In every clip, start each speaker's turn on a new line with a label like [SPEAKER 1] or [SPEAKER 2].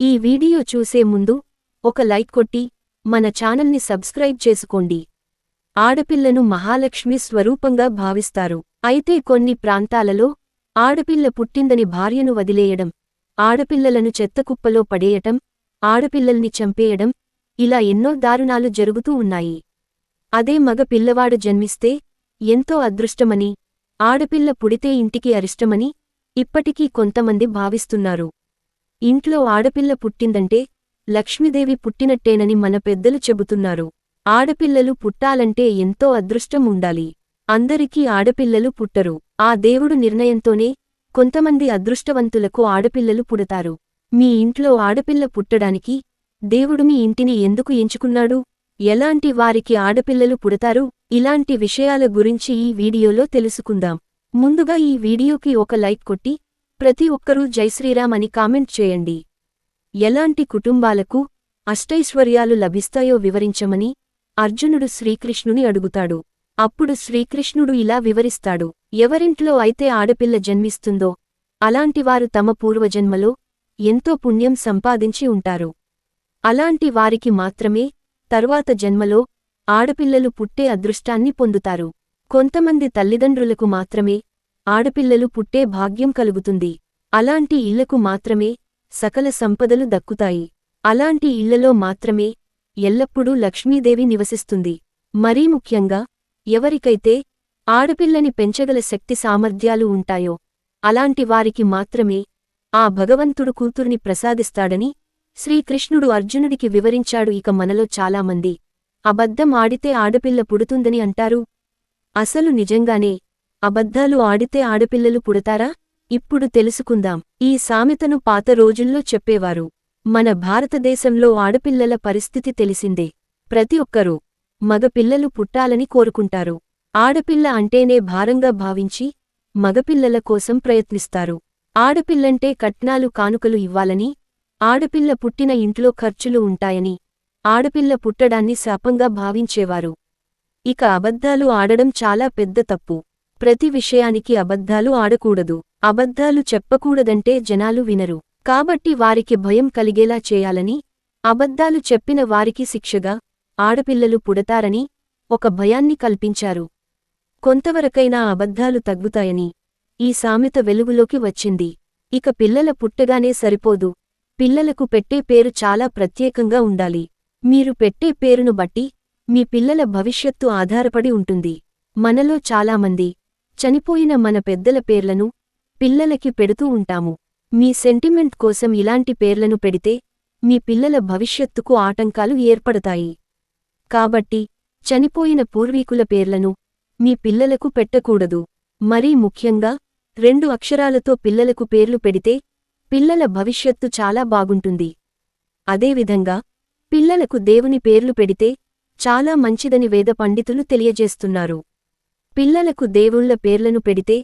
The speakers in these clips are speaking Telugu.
[SPEAKER 1] ఈ వీడియో చూసే ముందు ఒక లైక్ కొట్టి మన ఛానల్ని సబ్స్క్రైబ్ చేసుకోండి. ఆడపిల్లను మహాలక్ష్మి స్వరూపంగా భావిస్తారు. అయితే కొన్ని ప్రాంతాలలో ఆడపిల్ల పుట్టిందని భార్యను వదిలేయడం ఆడపిల్లలను చెత్తకుప్పలో పడేయటం ఆడపిల్లల్ని చంపేయడం ఇలా ఎన్నో దారుణాలు జరుగుతూ ఉన్నాయి. అదే మగ పిల్లవాడు జన్మిస్తే ఎంతో అదృష్టమని ఆడపిల్ల పుడితే ఇంటికి అరిష్టమని ఇప్పటికీ కొంతమంది భావిస్తున్నారు. ఇంట్లో ఆడపిల్ల పుట్టిందంటే లక్ష్మీదేవి పుట్టినట్టేనని మన పెద్దలు చెబుతున్నారు. ఆడపిల్లలు పుట్టాలంటే ఎంతో అదృష్టం ఉండాలి. అందరికీ ఆడపిల్లలు పుట్టరు. ఆ దేవుడు నిర్ణయంతోనే కొంతమంది అదృష్టవంతులకు ఆడపిల్లలు పుడతారు. మీ ఇంట్లో ఆడపిల్ల పుట్టడానికి దేవుడు మీ ఇంటిని ఎందుకు ఎంచుకున్నాడు? ఎలాంటి వారికి ఆడపిల్లలు పుడతారు? ఇలాంటి విషయాల గురించి ఈ వీడియోలో తెలుసుకుందాం. ముందుగా ఈ వీడియోకి ఒక లైక్ కొట్టి ప్రతి ఒక్కరూ జైశ్రీరామ్ అని కామెంట్ చేయండి. ఎలాంటి కుటుంబాలకు అష్టైశ్వర్యాలు లభిస్తాయో వివరించమని అర్జునుడు శ్రీకృష్ణుని అడుగుతాడు. అప్పుడు శ్రీకృష్ణుడు ఇలా వివరిస్తాడు. ఎవరింట్లో అయితే ఆడపిల్ల జన్మిస్తుందో అలాంటివారు తమ పూర్వజన్మలో ఎంతో పుణ్యం సంపాదించి ఉంటారు. అలాంటి వారికి మాత్రమే తర్వాత జన్మలో ఆడపిల్లలు పుట్టే అదృష్టాన్ని పొందుతారు. కొంతమంది తల్లిదండ్రులకు మాత్రమే ఆడపిల్లలు పుట్టే భాగ్యం కలుగుతుంది. అలాంటి ఇళ్ళకు మాత్రమే సకల సంపదలు దక్కుతాయి. అలాంటి ఇళ్ళలో మాత్రమే ఎల్లప్పుడూ లక్ష్మీదేవి నివసిస్తుంది. మరీ ముఖ్యంగా ఎవరికైతే ఆడపిల్లని పెంచగల శక్తి సామర్థ్యాలు ఉంటాయో అలాంటి వారికి మాత్రమే ఆ భగవంతుడు కూతుర్ని ప్రసాదిస్తాడని శ్రీకృష్ణుడు అర్జునుడికి వివరించాడు. ఇక మనలో చాలామంది అబద్ధం ఆడితే ఆడపిల్ల పుడుతుందని అంటారు. అసలు నిజంగానే అబద్ధాలు ఆడితే ఆడపిల్లలు పుడతారా? ఇప్పుడు తెలుసుకుందాం. ఈ సామెతను పాత రోజుల్లో చెప్పేవారు. మన భారతదేశంలో ఆడపిల్లల పరిస్థితి తెలిసిందే. ప్రతి ఒక్కరూ మగపిల్లలు పుట్టాలని కోరుకుంటారు. ఆడపిల్ల అంటేనే భారంగా భావించి మగపిల్లల కోసం ప్రయత్నిస్తారు. ఆడపిల్లంటే కట్నాలు కానుకలు ఇవ్వాలని ఆడపిల్ల పుట్టిన ఇంట్లో ఖర్చులు ఉంటాయని ఆడపిల్ల పుట్టడాన్ని శాపంగా భావించేవారు. ఇక అబద్ధాలు ఆడడం చాలా పెద్ద తప్పు. ప్రతి విషయానికి అబద్ధాలు ఆడకూడదు. అబద్ధాలు చెప్పకూడదంటే జనాలు వినరు. కాబట్టి వారికి భయం కలిగేలా చేయాలని అబద్ధాలు చెప్పిన వారికి శిక్షగా ఆడపిల్లలు పుడతారని ఒక భయాన్ని కల్పించారు. కొంతవరకైనా అబద్ధాలు తగ్గుతాయని ఈ సామెత వెలుగులోకి వచ్చింది. ఇక పిల్లల పుట్టగానే సరిపోదు. పిల్లలకు పెట్టే పేరు చాలా ప్రత్యేకంగా ఉండాలి. మీరు పెట్టే పేరును బట్టి మీ పిల్లల భవిష్యత్తు ఆధారపడి ఉంటుంది. మనలో చాలామంది చనిపోయిన మన పెద్దల పేర్లను పిల్లలకి పెడుతూ ఉంటాము. మీ సెంటిమెంట్ కోసం ఇలాంటి పేర్లను పెడితే మీ పిల్లల భవిష్యత్తుకు ఆటంకాలు ఏర్పడతాయి. కాబట్టి చనిపోయిన పూర్వీకుల పేర్లను మీ పిల్లలకు పెట్టకూడదు. మరీ ముఖ్యంగా రెండు అక్షరాలతో పిల్లలకు పేర్లు పెడితే పిల్లల భవిష్యత్తు చాలా బాగుంటుంది. అదేవిధంగా పిల్లలకు దేవుని పేర్లు పెడితే చాలా మంచిదని వేద పండితులు తెలియజేస్తున్నారు. పిల్లలకు దేవుళ్ళ పేర్లను పెడితే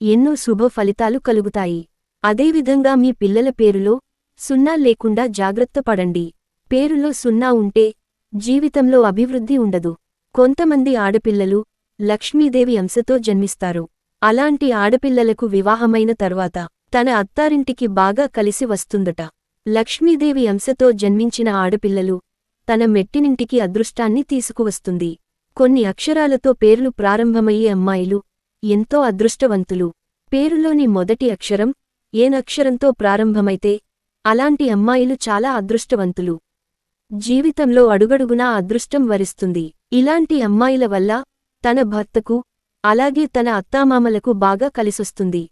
[SPEAKER 1] ఎన్నో శుభ ఫలితాలు కలుగుతాయి. అదేవిధంగా మీ పిల్లల పేరులో సున్నా లేకుండా జాగ్రత్త పడండి. పేరులో సున్నా ఉంటే జీవితంలో అభివృద్ధి ఉండదు. కొంతమంది ఆడపిల్లలు లక్ష్మీదేవి అంశతో జన్మిస్తారు. అలాంటి ఆడపిల్లలకు వివాహమైన తర్వాత తన అత్తారింటికి బాగా కలిసి వస్తుందట. లక్ష్మీదేవి అంశతో జన్మించిన ఆడపిల్లలు తన మెట్టినింటికి అదృష్టాన్ని తీసుకువస్తుంది. కొన్ని అక్షరాలతో పేర్లు ప్రారంభమయ్యే అమ్మాయిలు ఎంతో అదృష్టవంతులు. పేరులోని మొదటి అక్షరం ఏనక్షరంతో ప్రారంభమైతే అలాంటి అమ్మాయిలు చాలా అదృష్టవంతులు. జీవితంలో అడుగడుగునా అదృష్టం వరిస్తుంది. ఇలాంటి అమ్మాయిల వల్ల తన భర్తకు అలాగే తన అత్తామామలకు బాగా కలిసొస్తుంది.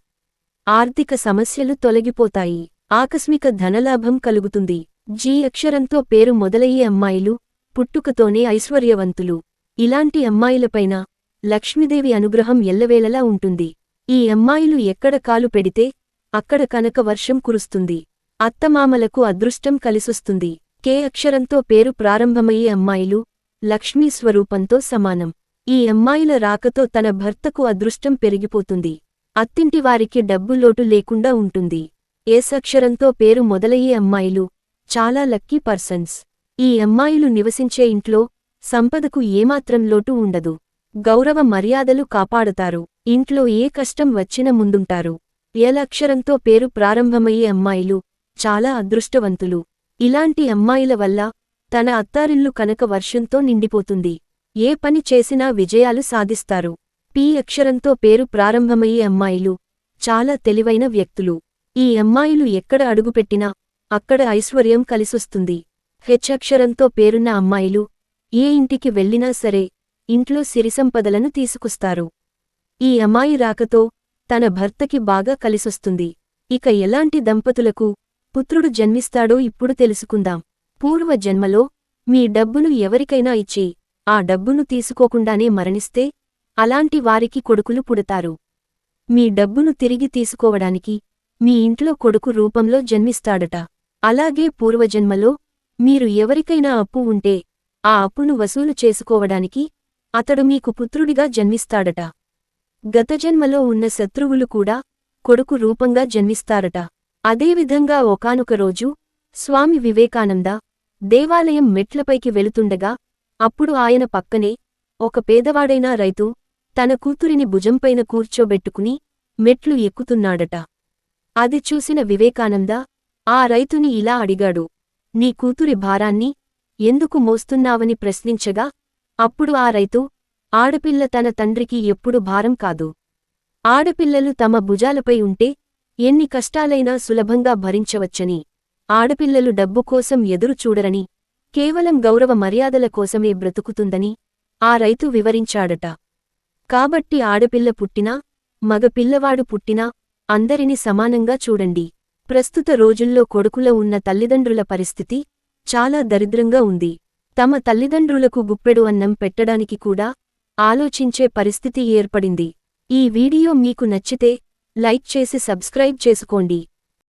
[SPEAKER 1] ఆర్థిక సమస్యలు తొలగిపోతాయి. ఆకస్మిక ధనలాభం కలుగుతుంది. జీ అక్షరంతో పేరు మొదలయ్యే అమ్మాయిలు పుట్టుకతోనే ఐశ్వర్యవంతులు. ఇలాంటి అమ్మాయిలపైన లక్ష్మీదేవి అనుగ్రహం ఎల్లవేళలా ఉంటుంది. ఈ అమ్మాయిలు ఎక్కడ కాలు పెడితే అక్కడ కనక వర్షం కురుస్తుంది. అత్తమామలకు అదృష్టం కలిసొస్తుంది. కే అక్షరంతో పేరు ప్రారంభమయ్యే అమ్మాయిలు లక్ష్మీ స్వరూపంతో సమానం. ఈ అమ్మాయిల రాకతో తన భర్తకు అదృష్టం పెరిగిపోతుంది. అత్తింటివారికి డబ్బు లోటు లేకుండా ఉంటుంది. ఏసక్షరంతో పేరు మొదలయ్యే అమ్మాయిలు చాలా లక్కీ పర్సన్స్. ఈ అమ్మాయిలు నివసించే ఇంట్లో సంపదకు ఏమాత్రం లోటు ఉండదు. గౌరవ మర్యాదలు కాపాడతారు. ఇంట్లో ఏ కష్టం వచ్చిన ముందుంటారు. ఎలక్షరంతో పేరు ప్రారంభమయ్యే అమ్మాయిలు చాలా అదృష్టవంతులు. ఇలాంటి అమ్మాయిల వల్ల తన అత్తారిల్లు కనక వర్షంతో నిండిపోతుంది. ఏ పని చేసినా విజయాలు సాధిస్తారు. పి. అక్షరంతో పేరు ప్రారంభమయ్యే అమ్మాయిలు చాలా తెలివైన వ్యక్తులు. ఈ అమ్మాయిలు ఎక్కడ అడుగుపెట్టినా అక్కడ ఐశ్వర్యం కలిసొస్తుంది. హెచ్ అక్షరంతో పేరున్న అమ్మాయిలు ఏ ఇంటికి వెళ్ళినా సరే ఇంట్లో సిరిసంపదలను తీసుకొస్తారు. ఈ అమ్మాయి రాకతో తన భర్తకి బాగా కలిసొస్తుంది. ఇక ఎలాంటి దంపతులకు పుత్రుడు జన్మిస్తాడో ఇప్పుడు తెలుసుకుందాం. పూర్వ జన్మలో మీ డబ్బును ఎవరికైనా ఇచ్చి ఆ డబ్బును తీసుకోకుండానే మరణిస్తే అలాంటి వారికి కొడుకులు పుడతారు. మీ డబ్బును తిరిగి తీసుకోవడానికి మీ ఇంట్లో కొడుకు రూపంలో జన్మిస్తాడట. అలాగే పూర్వజన్మలో మీరు ఎవరికైనా అప్పు ఉంటే ఆ అప్పును వసూలు చేసుకోవడానికి అతడు మీకు పుత్రుడిగా జన్మిస్తాడట. గత జన్మలో ఉన్న శత్రువులు కూడా కొడుకు రూపంగా జన్మిస్తారట. అదేవిధంగా ఒకానొక రోజు స్వామి వివేకానంద దేవాలయం మెట్లపైకి వెళుతుండగా అప్పుడు ఆయన పక్కనే ఒక పేదవాడైన రైతు తన కూతురిని భుజంపైన కూర్చోబెట్టుకుని మెట్లు ఎక్కుతున్నాడట. అది చూసిన వివేకానంద ఆ రైతుని ఇలా అడిగాడు నీ కూతురి భారాన్ని ఎందుకు మోస్తున్నావని ప్రశ్నించగా అప్పుడు ఆ రైతు ఆడపిల్ల తన తండ్రికి ఎప్పుడు భారం కాదు. ఆడపిల్లలు తమ భుజాలపై ఉంటే ఎన్ని కష్టాలైనా సులభంగా భరించవచ్చని ఆడపిల్లలు డబ్బు కోసం ఎదురు చూడరని కేవలం గౌరవ మర్యాదల కోసమే బ్రతుకుతుందని ఆ రైతు వివరించాడట. కాబట్టి ఆడపిల్ల పుట్టినా మగపిల్లవాడు పుట్టినా అందరిని సమానంగా చూడండి. ప్రస్తుత రోజుల్లో కొడుకుల ఉన్న తల్లిదండ్రుల పరిస్థితి చాలా దరిద్రంగా ఉంది. తమ తల్లిదండ్రులకు గుప్పెడు అన్నం పెట్టడానికి కూడా ఆలోచించే పరిస్థితి ఏర్పడింది. ఈ వీడియో మీకు నచ్చితే లైక్ చేసి సబ్స్క్రైబ్ చేసుకోండి.